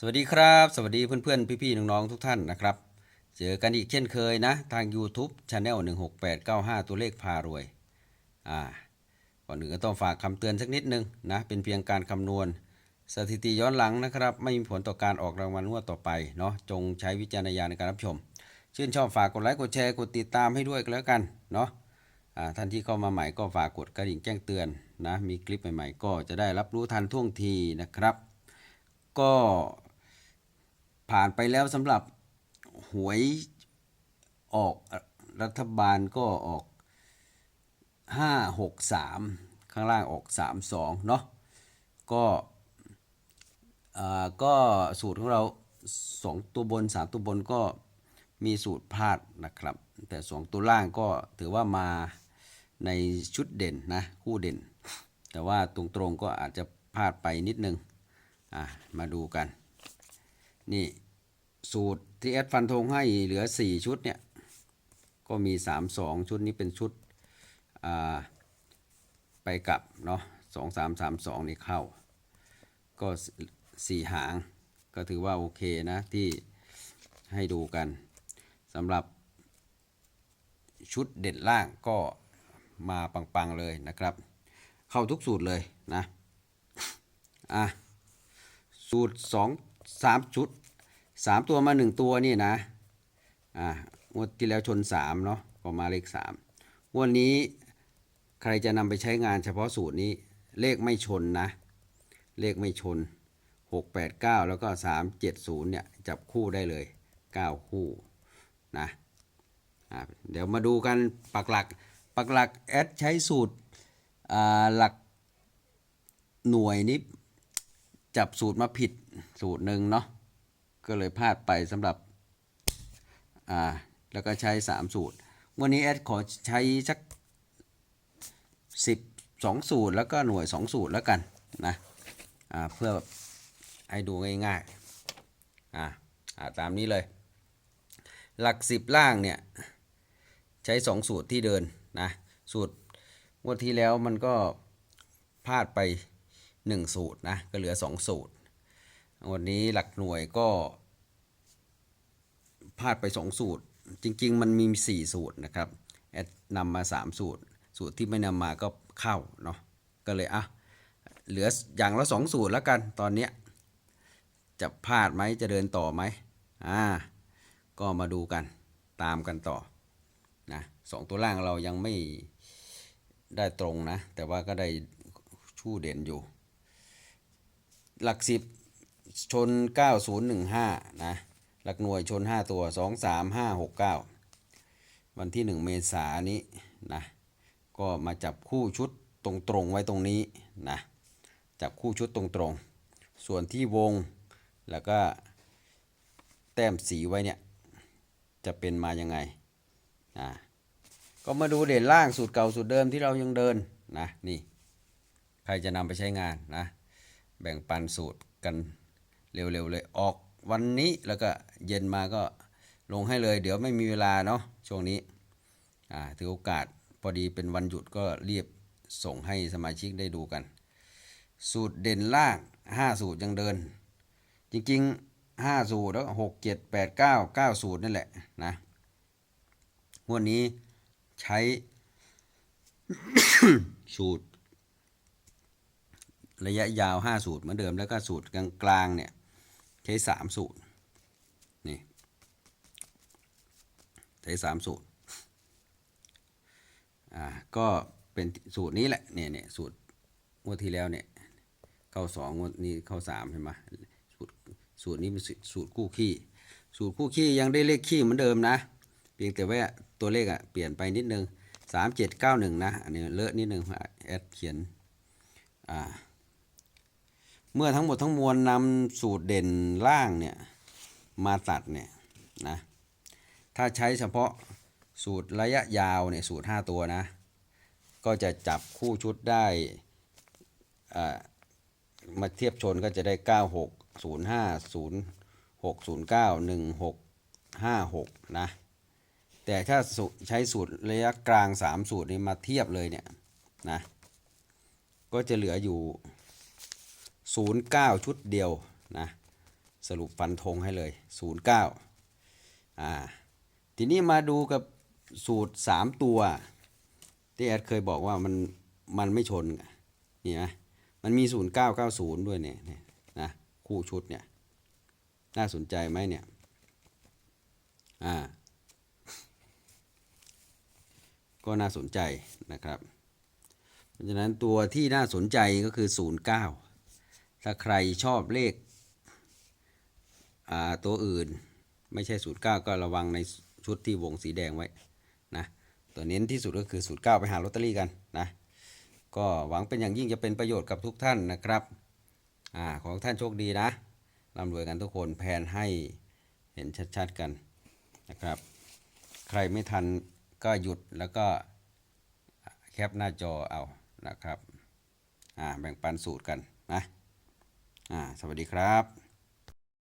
สวัสดีครับ สวัสดีเพื่อนๆ พี่ๆ น้องๆ ทุกท่านนะครับ เจอกันอีกเช่นเคยนะ ทาง YouTube Channel 16895 ตัวเลขพารวย อ่า ก่อนอื่นก็ต้องฝากคำเตือนสักนิดนึงนะ เป็นเพียงการคำนวณ สถิติย้อนหลังนะครับ ไม่มีผลต่อการออกรางวัลงวดต่อไปเนาะ จงใช้วิจารณญาณในการรับชม ชื่นชอบฝากกดไลค์ กดแชร์ กดติดตามให้ด้วยก็แล้วกันเนาะ อ่า ท่านที่เข้ามาใหม่ก็ฝากกดกระดิ่งแจ้งเตือนนะ มีคลิปใหม่ๆ ก็จะได้รับรู้ทันท่วงทีนะครับ ก็ ผ่านไปแล้วสำหรับหวยออกรัฐบาลก็ออก 5 6 3 ข้างล่างออก 3 2 เนาะก็อ่าก็สูตรของเรา 2 ตัวบน 3 ตัวบนก็มีสูตรพลาดนะครับ แต่ 2 ตัวล่างก็ถือว่ามาในชุดเด่นนะ คู่เด่น แต่ว่าตรงๆก็อาจจะพลาดไปนิดนึง อะ มาดูกัน นี่สูตรที่แอดฟันธงให้เหลือ 4 ชุดเนี่ย ก็มี 3 2 ชุดนี้เป็นชุดไปกลับเนาะ2 3 3 2นี่เข้า ก็4หางก็ถือว่าโอเคนะที่ให้ดูกันสำหรับชุดเด่นล่างก็มาปัง ๆ เลยนะครับ เข้าทุกสูตรเลยนะ อะ สูตรสอง สามชุดสามตัวมาหนึ่งตัวนี่นะอ่างวดที่แล้วชนสามเนาะก็มาเลขสามวดนี้ใครจะนำไปใช้งานเฉพาะสูตรนี้เลขไม่ชนนะ เลขไม่ชนหกแปดเก้าแล้วก็สามเจ็ดศูนย์เนี่ย จับคู่ได้เลยเก้าคู่นะเดี๋ยวมาดูกันปักหลักปักหลักแอดใช้สูตรอ่าหลักหน่วยนี้จับสูตรมาผิด สูตรหนึ่งเนาะก็เลยพลาดไปสำหรับอ่าแล้วก็ใช้ 3 สูตร วันนี้แอดขอใช้สัก10 2 สูตรแล้วก็หน่วย 2 สูตรแล้วกันนะอ่าเพื่อให้ดูง่ายๆอ่าอ่าตามนี้เลย หลัก 10 ล่างเนี่ยใช้ 2 สูตรที่เดินนะสูตรงวดที่แล้วมันก็พลาดไป 1 สูตรนะก็เหลือ 2 สูตร วันนี้หลักหน่วยก็พลาดไป 2 สูตร จริง ๆ มันมี 4 สูตรนะครับแอดนำมา 3 สูตร สูตรที่ไม่นำมาก็เข้าเนาะก็เลยอะเหลืออย่างละ 2 สูตรแล้วกันตอนเนี้ยจะพลาดไหมจะเดินต่อไหมอ่าก็มาดูกันตามกันต่อนะสองตัวล่างเรายังไม่ได้ตรงนะ แต่ว่าก็ได้ชู่เด่นอยู่ หลักสิบ ชน 9015 นะ หลักหน่วยชน 5 ตัว 2 3 5 6 9 วันที่ 1 เมษายนนี้นะ ก็มาจับคู่ชุดตรงๆไว้ตรงนี้นะ จับคู่ชุดตรงๆ ส่วนที่วงแล้วก็แต้มสีไว้เนี่ย จะเป็นมายังไงนะก็มาดูเด่นล่างสูตรเก่าสูตรเดิมที่เรายังเดินนะนี่ ใครจะนำไปใช้งานนะ แบ่งปันสูตรกัน เร็วๆเลยออกวันนี้แล้วก็เย็นมาก็ลงให้เลย เดี๋ยวไม่มีเวลาเนาะช่วงนี้อ่าถือโอกาสพอดีเป็นวันหยุดก็รีบส่งให้สมาชิกได้ดูกัน สูตรเด่นล่าง 5 สูตรยังเดิน จริงๆ 5 สูตรแล้วหกเจ็ดแปดเก้าเก้าสูตรนั่นแหละนะงวดนี้ใช้สูตร ระยะยาว 5 สูตรเหมือนเดิมแล้วก็สูตรกลางๆเนี่ย ใช้3สูตรนี่ใช้3สูตรอ่าก็เป็นสูตรนี้แหละเนี่ยเนี่ยสูตรงวดที่แล้วเนี่ยเข้าสองงวดนี้เข้าสามเห็นไหมสูตรสูตรนี้เป็นสูตรคู่ขี้สูตรคู่ขี้ยังได้เลขขี้เหมือนเดิมนะ เพียงแต่ว่าตัวเลขอะเปลี่ยนไปนิดนึงสามเจ็ดเก้าหนึ่งนะอันนี้เลอะนิดนึงแอดเขียนอ่า เมื่อทั้งหมดทั้งมวลนำสูตรเด่นล่างเนี่ยมาตัดเนี่ยนะถ้าใช้เฉพาะสูตรระยะยาวเนี่ยสูตร 5 ตัวนะ ก็จะจับคู่ชุดได้มาเทียบชนก็จะได้ 9 6 0 5 0 6 0 9 1 6 5 6 นะ แต่ถ้าใช้สูตรระยะกลาง 3 สูตรนี้มาเทียบเลยเนี่ยนะ ก็จะเหลืออยู่ 09 ชุดเดียวนะ สรุปฟันธงให้เลย 09อ่าทีนี้มาดูกับสูตร 3 ตัว ที่แอดเคยบอกว่ามันมันไม่ชนนี่นะมันมี 0990 ด้วยเนี่ยเนี่ยนะคู่ชุดเนี่ยน่าสนใจไหมเนี่ยอ่าก็น่าสนใจนะครับ เพราะฉะนั้นตัวที่น่าสนใจก็คือ 09 ถ้าใครชอบเลขตัวอื่นไม่ใช่09ก็ระวังในชุดที่วงสีแดงไว้นะตัวเน้นที่สุดก็คือ09ไปหาลอตเตอรี่กันนะก็หวังเป็นอย่างยิ่งจะเป็นประโยชน์กับทุกท่านนะครับอขอให้ท่านโชคดีนะร่ำรวยกันทุกคนแพนให้เห็นชัดๆกันนะครับ ใครไม่ทันก็หยุดแล้วก็แคปหน้าจอเอานะครับอ่าแบ่งปันสูตรกันนะ สวัสดีครับ